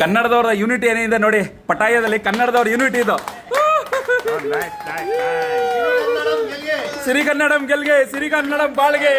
ಕನ್ನಡದವರ unity ಏನಿದೆ ನೋಡಿ ಪಟಾಯದಲ್ಲಿ ಕನ್ನಡದವ್ರ unity ಇದು. ಸಿರಿಗನ್ನಡಂ ಗೆಲ್ಗೆ, ಸಿರಿಗನ್ನಡಂ ಬಾಳ್ಗೆ.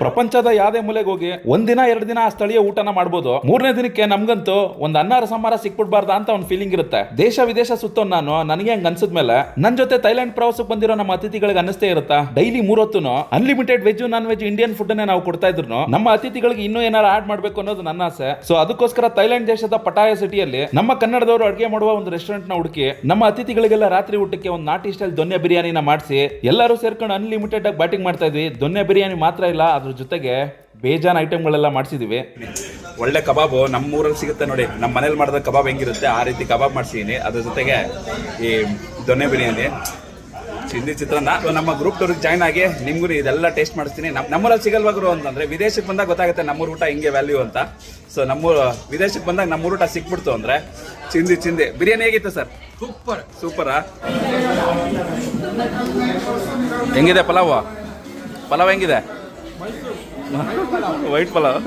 ಪ್ರಪಂಚದ ಯಾವ್ದೇ ಮೂಲೆಗೆ ಹೋಗಿ ಒಂದಿನ ಎರಡು ದಿನ ಆ ಸ್ಥಳೀಯ ಊಟನ ಮಾಡ್ಬೋದು. ಮೂರನೇ ದಿನಕ್ಕೆ ನಮ್ಗಂತೂ ಒಂದ್ ಅನ್ನಾರ ಸಂಹಾರ ಸಿಕ್ಬಿಡ್ಬಾರ್ದ ಅಂತ ಒಂದು ಫೀಲಿಂಗ್ ಇರುತ್ತೆ. ದೇಶ, ವಿದೇಶ ಸುತ್ತೋ ನಾನು, ನನಗೆ ಹಂಗ ಅನ್ಸಿದ್ಮೇಲೆ ನನ್ ಜೊತೆ ಥೈಲ್ಯಾಂಡ್ ಪ್ರವಾಸಕ್ಕೆ ಬಂದಿರೋ ನಮ್ಮ ಅತಿಥಿಗಳಿಗೆ ಅನ್ನಿಸ್ತೇ ಇರುತ್ತಾ? Daily ಮೂರೊತ್ತು unlimited veg non veg Indian food ನಾವು ಕೊಡ್ತಾ ಇದ್ರು ನಮ್ಮ ಅತಿಥಿಗಳಿಗೆ ಇನ್ನೂ ಏನಾರು ಆಡ್ ಮಾಡ್ಬೇಕು ಅನ್ನೋದು ನನ್ನ ಆಸೆ. ಸೊ ಅದಕ್ಕೋಸ್ಕರ ಥೈಲ್ಯಾಂಡ್ ದೇಶದ ಪಟಾಯ ಸಿಟಿಯಲ್ಲಿ ನಮ್ಮ ಕನ್ನಡದವರು ಅಡುಗೆ ಮಾಡುವ ಒಂದು ರೆಸ್ಟೋರೆಂಟ್ನ ಹುಡುಕಿ ನಮ್ಮ ಅತಿಥಿಗಳಿಗೆಲ್ಲ ರಾತ್ರಿ ಊಟಕ್ಕೆ ಒಂದು ನಾಟಿ ಸ್ಟೈಲ್ ದೊನ್ನೆ ಬಿರಿಯಾನಿನ ಮಾಡಿಸಿ, ಎಲ್ಲರೂ ಸೇರ್ಕೊಂಡು ಅನ್ಲಿಮಿಟೆಡ್ ಆಗಿ ಬ್ಯಾಟಿಂಗ್ ಮಾಡ್ತಾ ಇದ್ವಿ. ದೊನ್ನೆ ಬಿರಿಯಾನಿ ಮಾತ್ರ ಇಲ್ಲ ಅದ್ರ ಜೊತೆಗೆ ಬೇಜಾನ್ ಐಟಮ್ಗಳೆಲ್ಲ ಮಾಡಿಸಿದೀವಿ. ಒಳ್ಳೆ ಕಬಾಬು ನಮ್ಮ ಊರಲ್ಲಿ ಸಿಗುತ್ತೆ ನೋಡಿ. ನಮ್ಮ ಮನೇಲಿ ಮಾಡಿದ ಕಬಾಬ್ ಹೆಂಗಿರುತ್ತೆ ಆ ರೀತಿ ಕಬಾಬ್ ಮಾಡಿಸಿದ್ದೀನಿ ಅದ್ರ ಜೊತೆಗೆ ಈ ದೊನ್ನೆ ಬಿರಿಯಾನಿ. ಚಿಂದಿ ಚಿತ್ರಾನ್ನ. ಸೊ ನಮ್ಮ ಗ್ರೂಪ್ ಟೂರಿಗೆ ಜಾಯ್ನ್ ಆಗಿ ನಿಮ್ಗೂ ಇದೆಲ್ಲ ಟೇಸ್ಟ್ ಮಾಡಿಸ್ತೀನಿ. ನಮ್ಮ ನಮ್ಮೂರಲ್ಲಿ ಸಿಗಲ್ವಾ ಗುರು ಅಂತಂದ್ರೆ ವಿದೇಶಕ್ಕೆ ಬಂದಾಗ ಗೊತ್ತಾಗುತ್ತೆ ನಮ್ಮೂರು ಊಟ ಹಿಂಗೆ ವ್ಯಾಲ್ಯೂ ಅಂತ. ಸೊ ನಮ್ಮ ವಿದೇಶಕ್ಕೆ ಬಂದಾಗ ನಮ್ಮೂರು ಊಟ ಸಿಕ್ಬಿಡ್ತು ಅಂದ್ರೆ ಚಿಂದಿ ಚಿಂದಿ. ಬಿರಿಯಾನಿ ಹೇಗಿತ್ತು ಸರ್? ಸೂಪರ್. ಸೂಪರಾ? ಹೆಂಗಿದೆ ಪಲಾವ್? ಪಲಾವ್ ಹೆಂಗಿದೆ? ವೈಟ್ ಪಲಾವ್?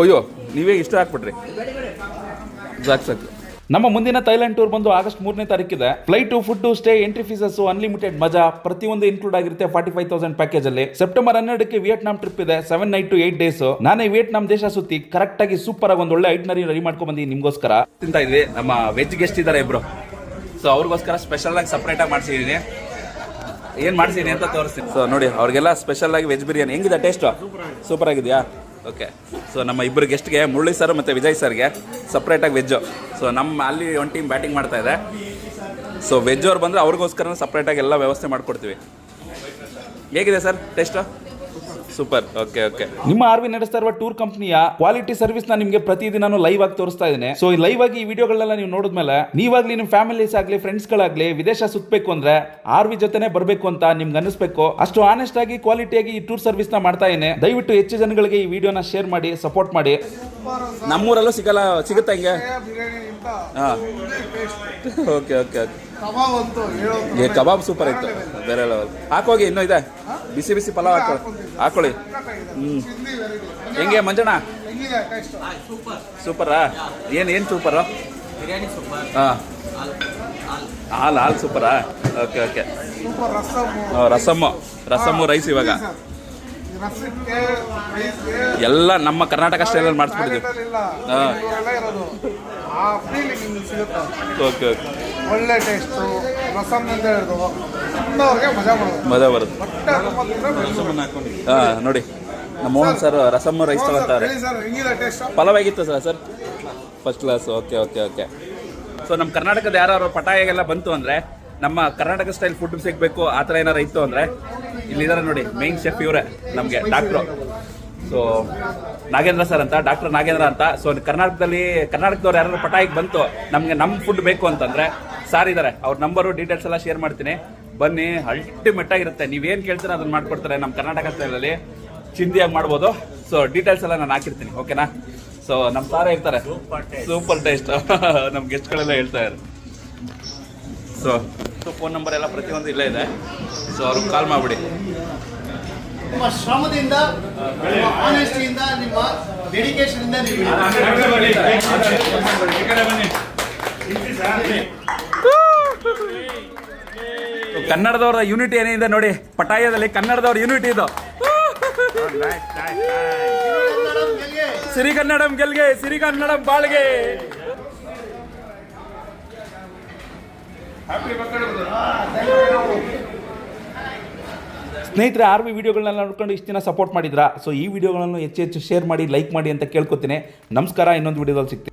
ಅಯ್ಯೋ ನೀವೇ ಇಷ್ಟ ಹಾಕ್ಬಿಟ್ರಿ ಸಾಕು ಸಾಕು. ನಮ್ಮ ಮುಂದಿನ ಥೈಲ್ಯಾಂಡ್ ಟೂರ್ ಬಂದು ಆಗಸ್ಟ್ ಮೂರನೇ ತಾರೀಕಿದೆ. Flight food stay entry fees unlimited ಮಜಾ. ಪ್ರತಿಯೊಂದು ಇನ್ಕ್ಲೂಡ್ ಆಗಿರುತ್ತೆ ಫಾರ್ಟಿ ಫೈವ್ ತೌಸಂಡ್ ಪ್ಯಾಕೇಜ್ ಅಲ್ಲಿ. ಸೆಪ್ಟೆಂಬರ್ ಹನ್ನೆರಡಕ್ಕೆ ವಿಯೆಟ್ನಾಂ ಟ್ರಿಪ್ ಇದೆ seven night to eight days ನಾನೇ ವಿಯೆಟ್ನಾಂ ದೇಶ ಸುತ್ತಿ ಕರೆಕ್ಟ್ ಆಗಿ ಸೂಪರ್ ಆಗಿ ಒಂದು ಒಳ್ಳೆ ಐಟ್ನರಿ ರೆಡಿ ಮಾಡ್ಕೊಂಡ್ ಬಂದಿ ನಿಮ್ಗೋಸ್ಕರ. ತಿಂತ ಇದ್ವಿ. ನಮ್ಮ ವೆಜ್ ಗೆಸ್ಟ್ ಇದಾರೆ ಇಬ್ರು. ಸೊ ಅವ್ರಿಗೋಸ್ಕರ ಸ್ಪೆಷಲ್ ಆಗಿ ಸಪ್ರೇಟ್ ಆಗಿ ಮಾಡ್ಸಿದೀನಿ. ಏನ್ ಮಾಡಿಸಿದೀನಿ ಅಂತ ತೋರಿಸ್ತೀನಿ. ಸೊ ನೋಡಿ ಅವ್ರಿಗೆಲ್ಲ ಸ್ಪೆಷಲ್ ಆಗಿ ವೆಜ್ ಬಿರಿಯಾನಿ. ಹೆಂಗಿದೆ ಟೇಸ್ಟ್ ಸೂಪರ್ ಆಗಿದೆಯಾ ಓಕೆ ಸೊ ನಮ್ಮ ಇಬ್ಬರು ಗೆಸ್ಟ್ಗೆ ಮುರಳಿ ಸರ್ ಮತ್ತು ವಿಜಯ್ ಸರ್ಗೆ ಸಪ್ರೇಟಾಗಿ ವೆಜ್ಜು ಸೊ ನಮ್ಮ ಅಲ್ಲಿ ಒಂದು ಟೀಮ್ ಬ್ಯಾಟಿಂಗ್ ಮಾಡ್ತಾ ಇದೆ. ಸೊ ವೆಜ್ ಅವ್ರು ಬಂದರೆ ಅವ್ರಿಗೋಸ್ಕರ ಸಪ್ರೇಟಾಗಿ ಎಲ್ಲ ವ್ಯವಸ್ಥೆ ಮಾಡಿಕೊಡ್ತೀವಿ. ಹೇಗಿದೆ sir taste super okay okay ನಿಮ್ಮ ಆರ್ವಿ ನಡೆಸ್ತಾ ಇರುವ ಟೂರ್ ಕಂಪನಿಯ ಕ್ವಾಲಿಟಿ ಸರ್ವಿಸ್ನ ನಿಮಗೆ ಪ್ರತಿದಿನ ಲೈವ್ ಆಗಿ ತೋರಿಸ್ತಾ ಇದ್ದೇನೆ. ಸೊ ಈ ಲೈವ್ ಆಗಿ ಈ ವಿಡಿಯೋಗಳನ್ನೆಲ್ಲ ನೀವು ನೋಡಿದ್ಮೇಲೆ ನೀವಾಗ್ಲಿ ನಿಮ್ಮ ಫ್ಯಾಮಿಲೀಸ್ ಆಗ್ಲಿ ಫ್ರೆಂಡ್ಸ್ ಗಳಾಗ್ಲಿ ವಿದೇಶ ಸುತ್ತಬೇಕು ಅಂದ್ರೆ ಆರ್ವಿ ಜೊತೆನೆ ಬರಬೇಕು ಅಂತ ನಿಮ್ಗೆ ಅನಿಸ್ಬೇಕು ಅಷ್ಟು ಆನೆಸ್ಟ್ ಆಗಿ ಕ್ವಾಲಿಟಿಯಾಗಿ ಈ ಟೂರ್ ಸರ್ವಿಸ್ನ ಮಾಡ್ತಾ ಇದ್ದೇನೆ. ದಯವಿಟ್ಟು ಹೆಚ್ಚು ಜನಗಳಿಗೆ ಈ ವಿಡಿಯೋನ ಶೇರ್ ಮಾಡಿ ಸಪೋರ್ಟ್ ಮಾಡಿ. ನಮ್ಮೂರಲ್ಲೂ ಸಿಗಲ್ಲ ಸಿಗುತ್ತಾ ಹಿಂಗೆ? ಓಕೆ ಓಕೆ ಓಕೆ ಕಬಾಬ್ ಅಂತೂ ಹೇಳೋ ಕಬಾಬ್ ಸೂಪರ್ ಇತ್ತು. ಬೇರೆ ಲೆವೆಲ್ ಹಾಕೋಗಿ ಇನ್ನೂ ಇದೆ? ಬಿಸಿ ಬಿಸಿ ಪಲಾವ್ ಹಾಕೊಳ್ಳಿ. ಹಾಕೊಳ್ಳಿ. ಹ್ಞೂ ಹೆಂಗೆ ಮಂಜಣ್ಣ? ಸೂಪರಾ? ಏನು ಏನು ಸೂಪರು? ಬಿರಿಯಾನಿ ಸೂಪರ್. ಹಾಂ. ಹಾಲು. ಹಾಲು. ಸೂಪರಾ? Okay okay. ಸೂಪರ್ ರಸಮ್ಮು ರಸಮ್ಮು ರಸಮ್ಮು ರೈಸ್ ಇವಾಗ. ಎಲ್ಲ ನಮ್ಮ ಕರ್ನಾಟಕ ಸ್ಟೈಲಲ್ಲಿ ಮಾಡಿಸ್ಬಿಟ್ಟಿದ್ದೀವಿ. ಹಾಂ. ಹಾ. ಇರೋದು. ಆ ಫೀಲಿಂಗ್ ನಿಮ್ಗೆ ಸಿಗುತ್ತೆ? Okay okay. ಒಳ್ಳೆ ಟೇಸ್ಟು ರಸಮ್ ಅಂತ ಹೇಳಿದ್ರು ತಿನ್ನೋರಿಗೆ ಮಜಾ ಮಾಡೋದು ಮಜಾ ಬರುತ್ತೆ. ಹಾ ಹಾಂ ನೋಡಿ ನಮ್ಮ ಮೋಹನ್ ಸರ್ ರಸಮ್ ರೈಸ್ ತಗೊಳ್ತಾರೆ. ಹೇಳಿ ಸರ್ ಹೆಂಗಿದೆ ಟೇಸ್ಟ್ ಪಲಾವ್ ಹೇಗಿತ್ತು sir sir first class okay okay okay so ನಮ್ಮ ಕರ್ನಾಟಕದ ಯಾರು ಪಟಾಯಿಗೆಲ್ಲ ಬಂತು ಅಂದರೆ ನಮ್ಮ ಕರ್ನಾಟಕ ಸ್ಟೈಲ್ ಫುಡ್ ಸಿಗಬೇಕು ಆ ಥರ ಏನಾರು ಇತ್ತು ಅಂದರೆ ಇಲ್ಲಿದ್ದಾರೆ ನೋಡಿ ಮೈನ್ ಶೆಫ್ ಇವರೇ ನಮಗೆ ಡಾಕ್ಟ್ರು ಸೊ ನಾಗೇಂದ್ರ ಸರ್ ಅಂತ ಡಾಕ್ಟರ್ ನಾಗೇಂದ್ರ ಅಂತ. ಸೊ ಕರ್ನಾಟಕದಲ್ಲಿ ಕರ್ನಾಟಕದವ್ರು ಯಾರು ಪಟಾಯಿಗೆ ಬಂತು ನಮಗೆ ನಮ್ಮ ಫುಡ್ ಬೇಕು ಅಂತಂದರೆ ಸಾರ್ ಇದ್ದಾರೆ ಅವ್ರ ನಂಬರು ಡೀಟೇಲ್ಸ್ ಎಲ್ಲ ಶೇರ್ ಮಾಡ್ತೀನಿ. ಬನ್ನಿ ಅಲ್ಟಿಮೇಟ್ ಆಗಿರುತ್ತೆ. ನೀವೇನು ಕೇಳ್ತೀರ ಅದನ್ನ ಮಾಡ್ಕೊಡ್ತಾರೆ ನಮ್ಮ ಕರ್ನಾಟಕ ಸ್ಟೈಲಲ್ಲಿ ಚಿಂದಿಯಾಗಿ ಮಾಡ್ಬೋದು. ಸೊ ಡೀಟೇಲ್ಸ್ ಎಲ್ಲ ನಾನು ಹಾಕಿರ್ತೀನಿ ಓಕೆನಾ ಸೊ ನಮ್ಮ ಸಾರ ಇರ್ತಾರೆ ಸೂಪರ್ ಟೇಸ್ಟ್ ನಮ್ಮ ಗೆಸ್ಟ್ಗಳೆಲ್ಲ ಹೇಳ್ತಾ ಇದ್ದಾರೆ ಸೊ ಸೊ ಫೋನ್ ನಂಬರ್ ಎಲ್ಲ ಪ್ರತಿಯೊಂದು ಇಲ್ಲೇ ಇದೆ. ಸೊ ಅವ್ರಿಗೆ ಕಾಲ್ ಮಾಡಿಬಿಡಿ. ನಿಮ್ಮ ಶ್ರಮದಿಂದ ನಿಮ್ಮ ಆನೆಸ್ಟಿಯಿಂದ ನಿಮ್ಮ ಡೆಡಿಕೇಶನ್ ಇಂದ ನೀವು ಕನ್ನಡದವರ ಯೂನಿಟಿ ಏನಿದೆ ನೋಡಿ, ಪಟಾಯದಲ್ಲಿ ಕನ್ನಡದವ್ರ ಯೂನಿಟಿ ಇದು. ಸಿರಿಗನ್ನಡಂ ಗೆಲ್ಗೆ ಸಿರಿ ಕನ್ನಡಂ ಬಾಳ್ಗೆ. ಸ್ನೇಹಿತರೆ, ಆರ್ ವಿ ವಿಡಿಯೋಗಳನ್ನೆಲ್ಲ ನೋಡ್ಕೊಂಡು ಇಷ್ಟು ದಿನ ಸಪೋರ್ಟ್ ಮಾಡಿದ್ರಾ? ಸೊ ಈ ವಿಡಿಯೋಗಳನ್ನು ಹೆಚ್ಚು ಹೆಚ್ಚು ಶೇರ್ ಮಾಡಿ ಲೈಕ್ ಮಾಡಿ ಅಂತ ಕೇಳ್ಕೊತೀನಿ. ನಮಸ್ಕಾರ, ಇನ್ನೊಂದು ವಿಡಿಯೋದಲ್ಲಿ ಸಿಗ್ತೀನಿ.